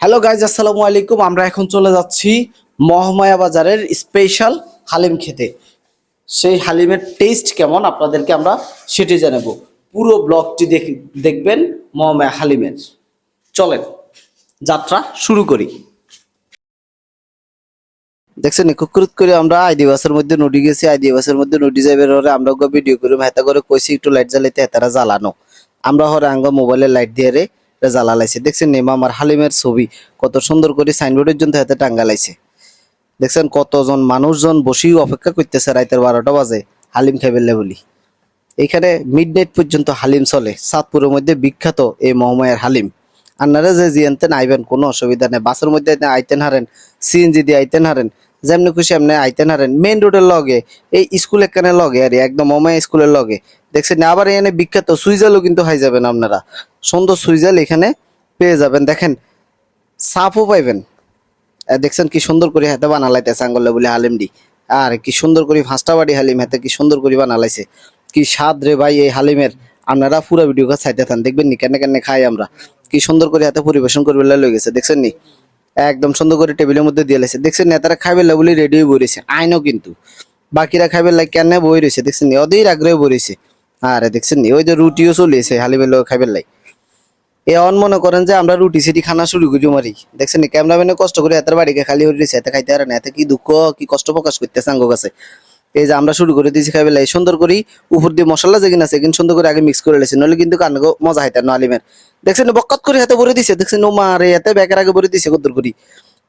Hello guys আসসালামু আলাইকুম। আমরা এখন চলে যাচ্ছি মহামায়া বাজারের স্পেশাল হালিম খেতে। সেই হালিমের টেস্ট কেমন আপনাদেরকে আমরা সেটি জানাব। পুরো ব্লগটি দেখ- দেখবেন মহামায়া হালিমের। চলেন, যাত্রা শুরু করি। দেখছেন কুকুরুত করে আমরা আইডি বাসের মধ্যে নদী গেছি। আইডি বাসের মধ্যে নদী যাবে হরে আমরা ওকে ভিডিও করি হেতা করে কইছি, একটু লাইট জ্বালাইতে, হেতারা জ্বালানো। আমরা হরে আঙ্গ মোবাইলের লাইট দিয়ে রে এটা জ্বালা লাইছে দেখছেন নেমা আমার হালিমের ছবি, কত সুন্দর করে সাইনবোর্ডের জন্য হাতে টাঙ্গালাইছে দেখছেন কতজন মানুষজন বসেই অপেক্ষা করতেছে রাইতের বারোটা বাজে, হালিম খাইবেলে বলি এখানে মিড নাইট পর্যন্ত হালিম চলে, সাতপুরের মধ্যে বিখ্যাত এই মহমায়ের হালিম। আপনারা যে জিয়ানতেন আইবেন কোনো অসুবিধা নেই। বাসের মধ্যে আইতেন হারেন সিএনজি দিয়ে আইতেন হারেন, যেমনি খুশি আপনি আইতেন হারেন। মেইন রোডের লগে, এই স্কুল এখানে লগে আর একদম মমায়া স্কুলের লগে। দেখছেন, আবার এখানে বিখ্যাত সুইজালও কিন্তু হাই যাবেন আপনারা। সুন্দর সুইজাল এখানে পেয়ে যাবেন। দেখেন, সাপও পাইবেন। দেখছেন কি সুন্দর করে হাতে বানালাইতেছে আঙ্গলে বলে হালিমডি। আর কি সুন্দর করে ফাঁসটা বাড়ি হালিম হাতে কি সুন্দর করে বানালাইছে। কি স্বাদ রে ভাই এই হালিমের। আপনারা পুরো ভিডিও কাজ থান, দেখবেন নি কেন কেন খাই আমরা। কি সুন্দর করে হাতে পরিবেশন করবে লয়ে গেছে, দেখছেন নি? একদম সুন্দর করে টেবিলের মধ্যে দিয়ে লাইছে। দেখছেন নেতারা খাইবে বলে রেডি হয়ে বইছে আইনও কিন্তু। বাকিরা খাইবে লাগে কেন বই রয়েছে দেখছেন নি? ওদের আগ্রহে বইছে আরে দেখছেন ওই যে রুটিও চলেছে হালিমের লোক খাইবে লাই। এ অন মনে করেন যে আমরা রুটি সিটি খানা শুরু করি মারি। দেখছেন ক্যামেরাম্যানে কষ্ট করে এত বাড়িকে খালি হয়ে দিয়েছে খাইতে পারে না। এত কি দুঃখ, কি কষ্ট প্রকাশ করতেছে আঙ্গ কাছে। এই যে আমরা শুরু করে দিয়েছি খাইবে লাই। সুন্দর করি উপর দিয়ে মশলা যেগিন আছে, কিন্তু সুন্দর করে আগে মিক্স করে লেছি। নইলে কিন্তু কান্না মজা হাইতার না আলিমের দেখছেন বকত করে হাতে ভরে দিছে। দেখছেন ও মারে এতে ব্যাগের আগে ভরে দিছে কদ্দুর করি।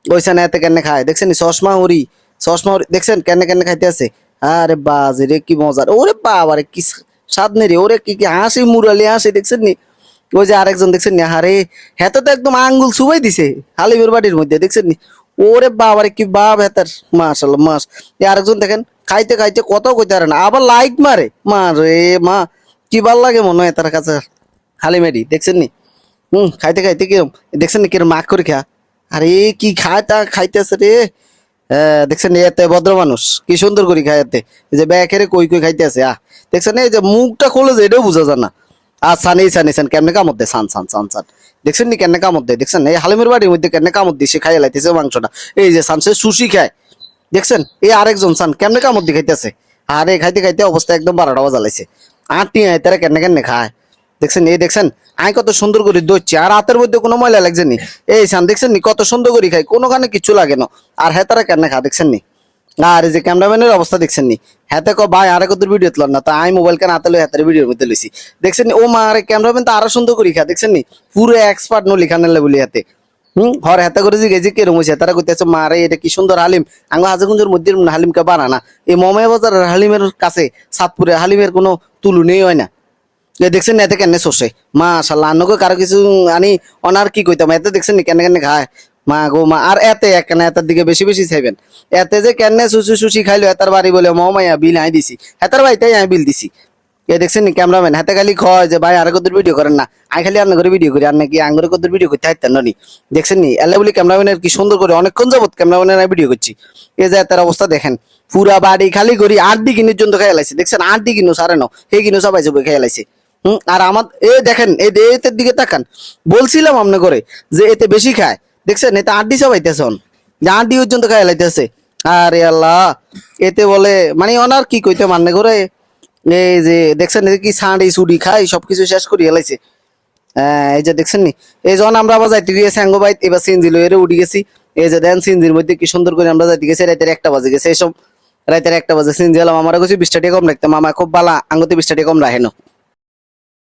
ওইখানে এতে কেনে খায়। দেখছেন চশমা উড়ি চশমা উড়ি দেখছেন কেনে কেনে খাইতে আছে। আরে বাজে রে, কি মজার। ওরে বাবা রে কি স্বাদ নেই রে, ওরে কি কি হাসি মুরালি হাসি দেখছেন নি? ওই যে আরেকজন দেখছেন নি হারে হেতে তো একদম আঙ্গুল সুবাই দিছে হালিমের বাড়ির মধ্যে, দেখছেন নি? ওরে বাবারে, কি বাপ হেতার মাশাল্লাহ মাস আরেকজন দেখেন, খাইতে খাইতে কত কইতে পারে না, আবার লাইট মারে। মা রে, মা, কি ভালো লাগে মনে হয় তার কাছে হালিমেরি দেখছেন নি? হুম, খাইতে খাইতে কিরম, দেখছেন নি কিরম মাখ করে খা। আরে, কি খায় তা খাইতেছে রে। দেখছেন এতে ভদ্র মানুষ, কি সুন্দর করে খায় এতে। যে ব্যাকেরে কই কই খাইতে আছে, আহ। দেখছেন এই যে মুখটা খোলে যে এটাও বোঝা যায় না। আর সানি সানি সান, কেমনে কামত দেয়? সান সান সান সান। দেখছেন নি কেমনে কামত দেয়? দেখছেন এই হালিমের বাড়ির মধ্যে কেমনে কামত দিয়ে সে খাইয়ে লাইতেছে মাংসটা। এই যে সান, সে সুশি খায়। দেখছেন এই আরেকজন সান, কেমনে কামত দিয়ে খাইতেছে? আরে, খাইতে খাইতে অবস্থা একদম বারোটা বাজা লাইছে আটটি আয় তারা কেমনে কেমনে খায়? দেখছেন, এই দেখছেন আই কত সুন্দর করে দোচ্ছে আর হাতের মধ্যে কোনো ময়লা লাগছে নি। এই সান দেখছেন নি, কত সুন্দর করে খাই কোনো গানে কিছু লাগে না। আর হ্যাঁ তারা কেন খা, দেখছেন নি? আর এই যে ক্যামেরাম্যানের অবস্থা দেখছেন নি। হাতে কো ভাই আরে কত ভিডিও তুলার না। তা আমি মোবাইল কেন হাতে লই হাতের ভিডিওর মধ্যে লইছি। দেখছেন নি, ও মা, আরে ক্যামেরাম্যান তো আরও সুন্দর করে খা। দেখছেন নি, পুরো এক্সপার্ট নো লিখা নেলে বলি হাতে। হুম হর হাতে করে যে গেছি, কেরম হইছে? তারা কইতেছে মা রে এটা কি সুন্দর হালিম? আঙ্গ হাজারগুঞ্জের মধ্যে হালিমকে বানানা এই মময়া বাজারের হালিমের কাছে, সাতপুরে হালিমের কোনো তুলনেই হয় না। দেখছেন না, এতে কেন শোষে মাশাল্লাহ আন্নকে কারও কিছু আনি অনার কি কইতাম? এতে দেখছেন নি, কেন কেন খায়? মা গো, মা, আর এতে কেন এতার দিকে বেশি বেশি চাইবেন। এতে যে কেন সুসু সুসি খাইলো এতার বাড়ি বলে মমাইয়া বিল আই দিছি। হেতার বাড়িতেই আমি বিল দিছি। এ দেখছেন নি, ক্যামেরাম্যান, হাতে খালি কয় যে, ভাই আর কত ভিডিও করেন না। আমি খালি আপনার করে ভিডিও করি, আর নাকি আঙ্গুরে কত ভিডিও করতে হাইতেন নি দেখছেন নি, এলে বলি ক্যামেরাম্যানের কি সুন্দর করে অনেকক্ষণ যাবত ক্যামেরাম্যানের ভিডিও করছি। এ যে তার অবস্থা দেখেন, পুরা বাড়ি খালি করি আট দি কিনুর জন্য খেয়ে লাইছে দেখছেন আট দি কিনু, সারে ন হে কিনু সবাই যাবে খেয়ে লাইছে আর আমার এ দেখেন, এই এতের দিকে তাকান। বলছিলাম আপনি করে যে এতে বেশি খায়। দেখছেন, এতে আড্ডি সব আইতেছে অন। যে আড্ডি পর্যন্ত খায় লাইতেছে আরে আল্লাহ, এতে বলে মানে ওনার কি কইতে মানে করে এই যে দেখছেন কি সাঁড়ি সুডি খাই সবকিছু শেষ করি এলাইছে এই যে দেখছেন নি? এই যখন আমরা আবার যাইতে গিয়েছি আঙ্গ বাইত, এবার সিনজি লইরে উঠে গেছি। এই যে দেন সিনজির মধ্যে কি সুন্দর করে আমরা যাইতে গেছি রাতের একটা বাজে গেছে। এইসব রাতের একটা বাজে সিনজি এলাম আমার কাছে বিশ টাকা কম রাখতাম আমার খুব বালা, আঙ্গতে বিশ টাকা কম রাখে না।